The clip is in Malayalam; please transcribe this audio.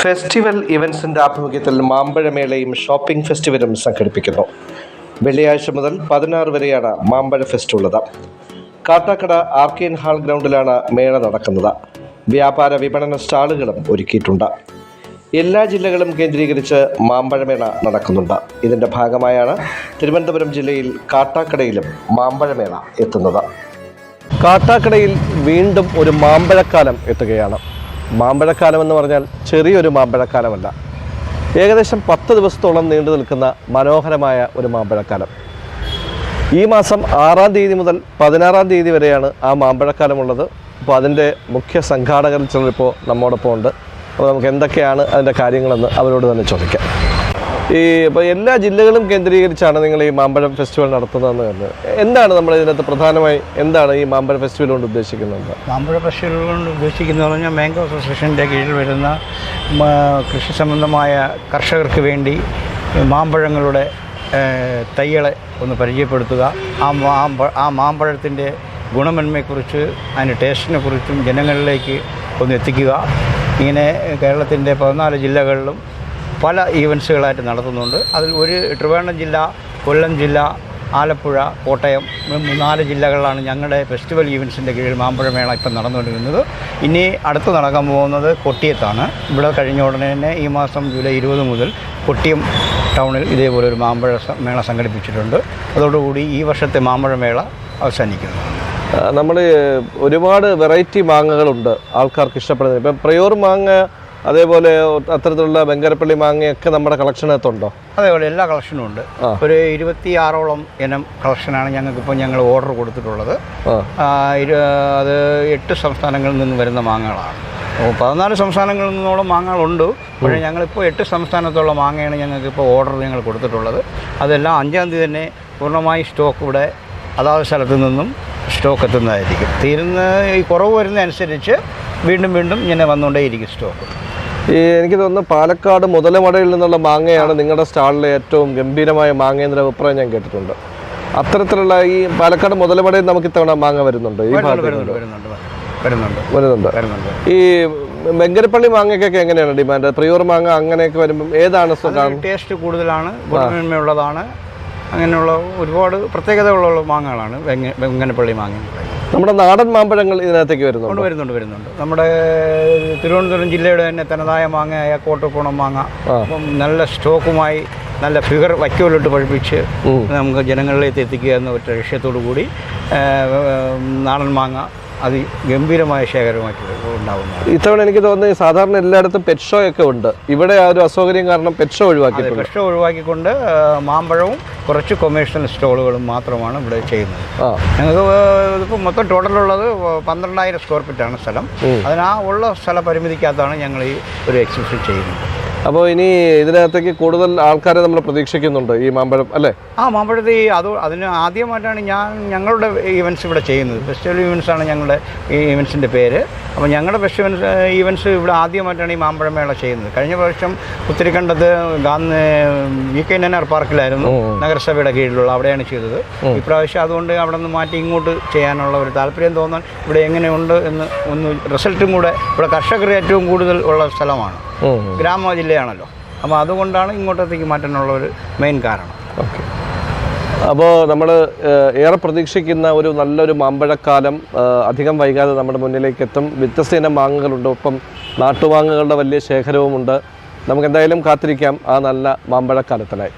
ഫെസ്റ്റിവൽ ഇവൻസിന്റെ ആഭിമുഖ്യത്തിൽ മാമ്പഴമേളയും ഷോപ്പിംഗ് ഫെസ്റ്റിവലും സംഘടിപ്പിക്കുന്നു. വെള്ളിയാഴ്ച മുതൽ പതിനാറ് വരെയാണ് മാമ്പഴ ഫെസ്റ്റ് ഉള്ളത്. കാട്ടാക്കട ആർക്കേൻ ഹാൾ ഗ്രൗണ്ടിലാണ് മേള നടക്കുന്നത്. വ്യാപാര വിപണന സ്റ്റാളുകളും ഒരുക്കിയിട്ടുണ്ട്. എല്ലാ ജില്ലകളും കേന്ദ്രീകരിച്ച് മാമ്പഴമേള നടക്കുന്നുണ്ട്. ഇതിന്റെ ഭാഗമായാണ് തിരുവനന്തപുരം ജില്ലയിൽ കാട്ടാക്കടയിലും മാമ്പഴമേള എത്തുന്നത്. കാട്ടാക്കടയിൽ വീണ്ടും ഒരു മാമ്പഴക്കാലം എത്തുകയാണ്. മാമ്പഴക്കാലം എന്ന് പറഞ്ഞാൽ ചെറിയൊരു മാമ്പഴക്കാലമല്ല. ഏകദേശം പത്ത് ദിവസത്തോളം നീണ്ടു നിൽക്കുന്ന മനോഹരമായ ഒരു മാമ്പഴക്കാലം. ഈ മാസം ആറാം തീയതി മുതൽ പതിനാറാം തീയതി വരെയാണ് ആ മാമ്പഴക്കാലമുള്ളത്. അപ്പോൾ അതിന്റെ മുഖ്യ സംഘാടകരിൽ ചിലരിപ്പോൾ നമ്മോടൊപ്പം ഉണ്ട് അപ്പോൾ നമുക്ക് എന്തൊക്കെയാണ് അതിന്റെ കാര്യങ്ങളെന്ന് അവരോട് തന്നെ ചോദിക്കാം. ഈ ഇപ്പോൾ എല്ലാ ജില്ലകളും കേന്ദ്രീകരിച്ചാണ് നിങ്ങൾ ഈ മാമ്പഴം ഫെസ്റ്റിവൽ നടത്തുന്നതെന്ന് പറഞ്ഞത്. എന്താണ് നമ്മൾ ഇതിനകത്ത് പ്രധാനമായി എന്താണ് ഈ മാമ്പഴം ഫെസ്റ്റിവൽ കൊണ്ട് ഉദ്ദേശിക്കുന്നത്? മാമ്പഴം ഫെസ്റ്റിവൽ കൊണ്ട് ഉദ്ദേശിക്കുന്നത് പറഞ്ഞാൽ മാംഗോ അസോസിയേഷന്റെ കീഴിൽ വരുന്ന കൃഷി സംബന്ധമായ കർഷകർക്ക് വേണ്ടി മാമ്പഴങ്ങളുടെ തൈകളെ ഒന്ന് പരിചയപ്പെടുത്തുക. ആ മാമ്പ ആ മാമ്പഴത്തിന്റെ ഗുണമന്മയെക്കുറിച്ച് അതിന്റെ ടേസ്റ്റിനെ കുറിച്ചും ജനങ്ങളിലേക്ക് ഒന്ന് എത്തിക്കുക. ഇങ്ങനെ കേരളത്തിന്റെ പതിനാല് ജില്ലകളിലും പല ഈവൻസുകളായിട്ട് നടത്തുന്നുണ്ട്. അതിൽ ഒരു ട്രിവാൻഡ്രം ജില്ല കൊല്ലം ജില്ല ആലപ്പുഴ കോട്ടയം നാല് ജില്ലകളിലാണ് ഞങ്ങളുടെ ഫെസ്റ്റിവൽ ഈവൻസിന്റെ കീഴിൽ മാമ്പഴ മേള ഇപ്പം നടന്നുകൊണ്ടിരിക്കുന്നത്. ഇനി അടുത്ത് നടക്കാൻ പോകുന്നത് കൊട്ടിയത്താണ്. ഇവിടെ കഴിഞ്ഞ ഉടനെ തന്നെ ഈ മാസം ജൂലൈ ഇരുപത് മുതൽ കൊട്ടിയം ടൗണിൽ ഇതേപോലെ ഒരു മാമ്പഴ മേള സംഘടിപ്പിച്ചിട്ടുണ്ട്. അതോടുകൂടി ഈ വർഷത്തെ മാമ്പഴ മേള അവസാനിക്കുന്നു. നമ്മൾ ഒരുപാട് വെറൈറ്റി മാങ്ങകളുണ്ട് ആൾക്കാർക്ക് ഇഷ്ടപ്പെടുന്നത്. ഇപ്പം പ്രയോർ മാങ്ങ അതേപോലെ അത്തരത്തിലുള്ള വെങ്കരപ്പള്ളി മാങ്ങയൊക്കെ നമ്മുടെ കളക്ഷനകത്തുണ്ടോ? അതേപോലെ എല്ലാ കളക്ഷനും ഉണ്ട്. ഒരു ഇരുപത്തി ആറോളം ഇനം കളക്ഷനാണ് ഞങ്ങൾക്കിപ്പോൾ ഞങ്ങൾ ഓർഡർ കൊടുത്തിട്ടുള്ളത്. അത് എട്ട് സംസ്ഥാനങ്ങളിൽ നിന്ന് വരുന്ന മാങ്ങകളാണ്. പതിനാല് സംസ്ഥാനങ്ങളിൽ നിന്നോളം മാങ്ങകളുണ്ട്. പക്ഷേ ഞങ്ങളിപ്പോൾ എട്ട് സംസ്ഥാനത്തുള്ള മാങ്ങയാണ് ഞങ്ങൾക്കിപ്പോൾ ഓർഡർ ഞങ്ങൾ കൊടുത്തിട്ടുള്ളത്. അതെല്ലാം അഞ്ചാം തീയതി തന്നെ പൂർണമായി സ്റ്റോക്ക് ഇവിടെ അതാത് സ്ഥലത്തു നിന്നും സ്റ്റോക്ക് എത്തുന്നതായിരിക്കും. തീരുന്ന ഈ കുറവ് വരുന്നതനുസരിച്ച് വീണ്ടും വീണ്ടും ഇങ്ങനെ വന്നുകൊണ്ടേയിരിക്കും സ്റ്റോക്ക്. ഈ എനിക്ക് തോന്നുന്നു പാലക്കാട് മുതലമടയിൽ നിന്നുള്ള മാങ്ങയാണ് നിങ്ങളുടെ സ്റ്റാളിലെ ഏറ്റവും ഗംഭീരമായ മാങ്ങ എന്നൊരു അഭിപ്രായം ഞാൻ കേട്ടിട്ടുണ്ട്. അത്തരത്തിലുള്ള ഈ പാലക്കാട് മുതലമടയിൽ നമുക്ക് ഇത്തവണ മാങ്ങ വരുന്നുണ്ട്. ഈ വരുന്നുണ്ട് ഭാഗത്ത് ഈ വെങ്കരപ്പള്ളി മാങ്ങയ്ക്കൊക്കെ എങ്ങനെയാണ് ഡിമാൻഡ്? പ്രിയോർ മാങ്ങ അങ്ങനെയൊക്കെ വരുമ്പോൾ ഏതാണ് ടേസ്റ്റ് കൂടുതലാണ് ഗുണമേന്മയുള്ളതാണ്. അങ്ങനെയുള്ള ഒരുപാട് പ്രത്യേകതകളുള്ള മാങ്ങകളാണ് വെങ്ങ വെങ്ങനപ്പള്ളി മാങ്ങ. നമ്മുടെ നാടൻ മാമ്പഴങ്ങൾ ഇതിനകത്തേക്ക് വരുന്നുണ്ട്? വരുന്നുണ്ട് വരുന്നുണ്ട്. നമ്മുടെ തിരുവനന്തപുരം ജില്ലയുടെ തന്നെ തനതായ മാങ്ങയായ കോട്ടപ്പൂണം മാങ്ങ. നല്ല സ്റ്റോക്കുമായി നല്ല ഫിഗർ വയ്ക്കോലിട്ട് പഴിപ്പിച്ച് നമുക്ക് ജനങ്ങളിലേക്ക് എത്തിക്കുക എന്ന ഒറ്റ ലക്ഷ്യത്തോടു കൂടി നാടൻ മാങ്ങ അതിഗംഭീരമായ ശേഖരമായിട്ട് ഉണ്ടാകുന്നതാണ് ഇത്തവണ എനിക്ക് തോന്നുന്നത് സാധാരണ എല്ലായിടത്തും പെറ്റ് ഷോ ഒക്കെ ഉണ്ട്. ഇവിടെ ആ ഒരു അസൗകര്യം കാരണം പെറ്റ് ഷോ ഒഴിവാക്കി പെറ്റ് ഷോ ഒഴിവാക്കിക്കൊണ്ട് മാമ്പഴവും കുറച്ച് കൊമേഴ്ഷ്യൽ സ്റ്റോളുകളും മാത്രമാണ് ഇവിടെ ചെയ്യുന്നത്. ഞങ്ങൾക്ക് ഇതിപ്പോൾ മൊത്തം ടോട്ടലുള്ളത് പന്ത്രണ്ടായിരം സ്ക്വയർ ഫീറ്റാണ് സ്ഥലം. അതിനാ അതിന് ആ ഉള്ള സ്ഥല പരിമിതിക്കകത്താണ് ഞങ്ങൾ ഈ ഒരു എക്സിബിഷൻ ചെയ്യുന്നത്. അപ്പോൾ ഇനി ഇതിനകത്തേക്ക് കൂടുതൽ ആൾക്കാരെ നമ്മൾ പ്രതീക്ഷിക്കുന്നുണ്ട് ഈ മാമ്പഴം അല്ലേ? ആ മാമ്പഴത്തെ ഈ അത് അതിന് ആദ്യമായിട്ടാണ് ഞാൻ ഞങ്ങളുടെ ഈവൻസ് ഇവിടെ ചെയ്യുന്നത്. ഫെസ്റ്റിവൽ ഈവൻസ് ആണ് ഞങ്ങളുടെ ഈ ഈവൻസിന്റെ പേര്. അപ്പോൾ ഞങ്ങളുടെ ഫെസ്റ്റിവൽ ഈവൻസ് ഇവിടെ ആദ്യമായിട്ടാണ് ഈ മാമ്പഴമേള ചെയ്യുന്നത്. കഴിഞ്ഞ പ്രാവശ്യം കുത്തിരിക്കണ്ടത്ത് ഗാന്ധി വി കെ നെനാർ പാർക്കിലായിരുന്നു നഗരസഭയുടെ കീഴിലുള്ള അവിടെയാണ് ചെയ്തത്. ഇപ്രാവശ്യം അതുകൊണ്ട് അവിടെ നിന്ന് മാറ്റി ഇങ്ങോട്ട് ചെയ്യാനുള്ള ഒരു താല്പര്യം തോന്നാൻ ഇവിടെ എങ്ങനെയുണ്ട് എന്ന് ഒന്ന് റിസൾട്ടും കൂടെ ഇവിടെ കർഷകർ ഏറ്റവും കൂടുതൽ ഉള്ള സ്ഥലമാണ്. ഗ്രാമ ജില്ലയാണല്ലോ അപ്പോൾ അതുകൊണ്ടാണ് ഇങ്ങോട്ടത്തേക്ക് മാറ്റാനുള്ള ഒരു മെയിൻ കാരണം. ഓക്കെ. അപ്പോൾ നമ്മൾ ഏറെ പ്രതീക്ഷിക്കുന്ന ഒരു നല്ലൊരു മാമ്പഴക്കാലം അധികം വൈകാതെ നമ്മുടെ മുന്നിലേക്ക് എത്തും വ്യത്യസ്ത ഇനം മാങ്ങകളുണ്ട്. ഒപ്പം നാട്ടുമാങ്ങകളുടെ വലിയ ശേഖരവുമുണ്ട്. നമുക്ക് എന്തായാലും കാത്തിരിക്കാം ആ നല്ല മാമ്പഴക്കാലത്തിനായി.